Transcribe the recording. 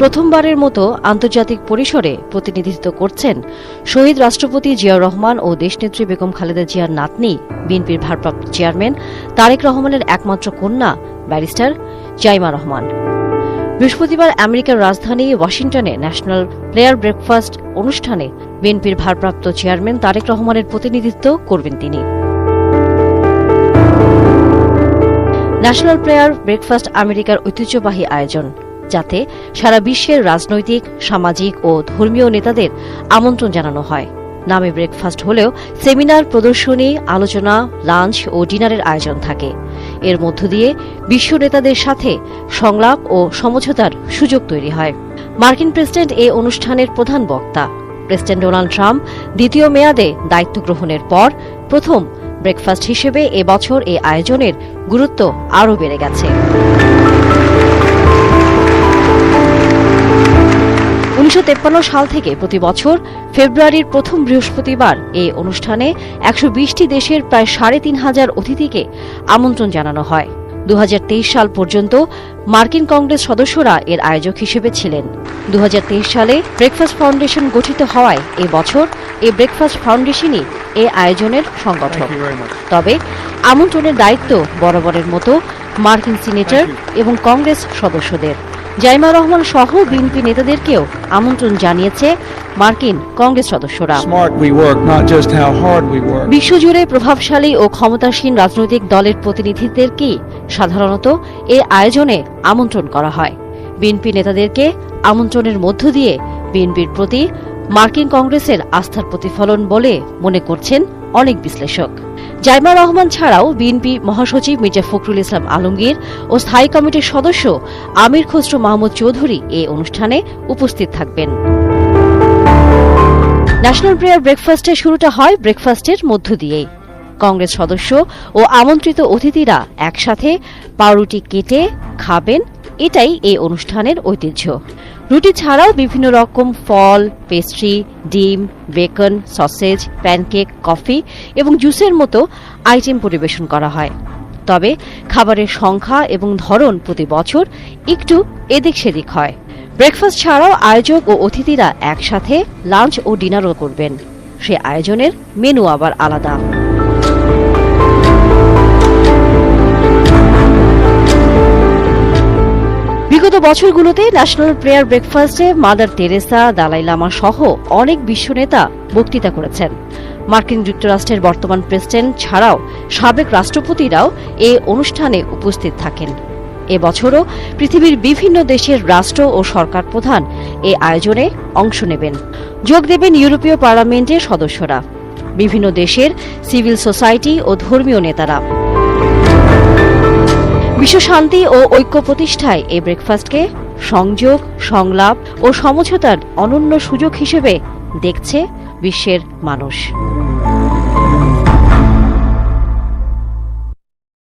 প্রথমবারের মতো আন্তর্জাতিক পরিসরে প্রতিনিধিত্ব করছেন শহীদ রাষ্ট্রপতি জিয়াউর রহমান ও দেশনেত্রী বেগম খালেদা জিয়ার নাতনি, বিএনপির ভারপ্রাপ্ত চেয়ারম্যান তারেক রহমানের একমাত্র কন্যা, ব্যারিস্টার জাইমা রহমান। বৃহস্পতিবার আমেরিকার রাজধানী ওয়াশিংটনে ন্যাশনাল প্লেয়ার ব্রেকফাস্ট অনুষ্ঠানে বিএনপির ভারপ্রাপ্ত চেয়ারম্যান তারেক রহমানের প্রতিনিধিত্ব করবেন তিনি। ন্যাশনাল প্লেয়ার ব্রেকফাস্ট আমেরিকার ঐতিহ্যবাহী আয়োজন। যাতে সারা বিশ্বের রাজনৈতিক, সামাজিক ও ধর্মীয় নেতাদের আমন্ত্রণ জানানো হয়। নামে ব্রেকফাস্ট হলেও সেমিনার, প্রদর্শনী, আলোচনা, লাঞ্চ ও ডিনারের আয়োজন থাকে। এর মধ্য দিয়ে বিশ্ব নেতাদের সাথে সংলাপ ও সমঝোতার সুযোগ তৈরি হয়। মার্কিন প্রেসিডেন্ট এ অনুষ্ঠানের প্রধান বক্তা। প্রেসিডেন্ট ডোনাল্ড ট্রাম্প দ্বিতীয় মেয়াদে দায়িত্ব গ্রহণের পর প্রথম ব্রেকফাস্ট হিসেবে এবছর এ আয়োজনের গুরুত্ব আরও বেড়ে গেছে। সাল থেকে প্রতি বছর ফেব্রুয়ারির প্রথম বৃহস্পতিবার এই অনুষ্ঠানে একশো বিশটি দেশের প্রায় সাড়ে তিন হাজার অতিথিকে আমন্ত্রণ জানানো হয়। দু হাজার তেইশ সাল পর্যন্ত মার্কিন কংগ্রেস সদস্যরা এর আয়োজক হিসেবে ছিলেন। দু হাজার তেইশ সালে ব্রেকফাস্ট ফাউন্ডেশন গঠিত হওয়ায় এ বছর এই ব্রেকফাস্ট ফাউন্ডেশনই এ আয়োজনের সংগঠক। তবে আমন্ত্রণের দায়িত্ব বরাবরের মতো মার্কিন সিনেটর এবং কংগ্রেস সদস্যদের। জাইমা রহমান সহ বিএনপি নেতাদেরকেও আমন্ত্রণ জানিয়েছে মার্কিন কংগ্রেস সদস্যরা. বিশ্বজুড়ে প্রভাবশালী ও ক্ষমতাসীন রাজনৈতিক দলের প্রতিনিধিদেরকেই সাধারণত এ আয়োজনে আমন্ত্রণ করা হয়। বিএনপি নেতাদেরকে আমন্ত্রণের মধ্য দিয়ে বিএনপির প্রতি মার্কিন কংগ্রেসের আস্থার প্রতিফলন বলে মনে করছেন অনেক বিশ্লেষক। জাইমা রহমান ছাড়াও বিএনপি মহাসচিব মির্জা ফখরুল ইসলাম আলমগীর ও স্থায়ী কমিটির সদস্য আমির খসরু মাহমুদ চৌধুরী এই অনুষ্ঠানে উপস্থিত থাকবেন। ন্যাশনাল প্রেয়ার ব্রেকফাস্টের শুরুটা হয় ব্রেকফাস্টের মধ্য দিয়েই। কংগ্রেস সদস্য ও আমন্ত্রিত অতিথিরা একসাথে পাউরুটি কেটে খাবেন, এটাই এই অনুষ্ঠানের ঐতিহ্য। রুটি ছাড়াও বিভিন্ন রকম ফল পেস্ট্রি ডিম বেকন সসেজ প্যানকেক কফি এবং জুসের মতো আইটেম পরিবেশন করা হয়। তবে খাবারের সংখ্যা এবং ধরন প্রতি বছর একটু এদিক সেদিক হয়। ব্রেকফাস্ট ছাড়াও আয়োজক ও অতিথিরা একসাথে লাঞ্চ ও ডিনারও করবেন। সে আয়োজনের মেনু আবার আলাদা। বিগত বছরগুলোতে ন্যাশনাল প্রেয়ার ব্রেকফাস্টে মাদার তেরেসা, দালাই লামা সহ অনেক বিশ্বনেতা বক্তৃতা করেছেন। মার্কিন যুক্তরাষ্ট্রের বর্তমান প্রেসিডেন্ট ছাড়াও সাবেক রাষ্ট্রপতিরাও এ অনুষ্ঠানে উপস্থিত থাকেন। এবছরও পৃথিবীর বিভিন্ন দেশের রাষ্ট্র ও সরকার প্রধান এ আয়োজনে অংশ নেবেন। যোগ দেবেন ইউরোপীয় পার্লামেন্টের সদস্যরা। বিভিন্ন দেশের সিভিল সোসাইটি ও ধর্মীয় নেতারা। বিশ্ব শান্তি ও ঐক্য প্রতিষ্ঠায় এই ব্রেকফাস্টকে সংযোগ, সংলাপ ও সমঝোতার অনন্য সুযোগ হিসেবে দেখছে বিশ্বের মানুষ।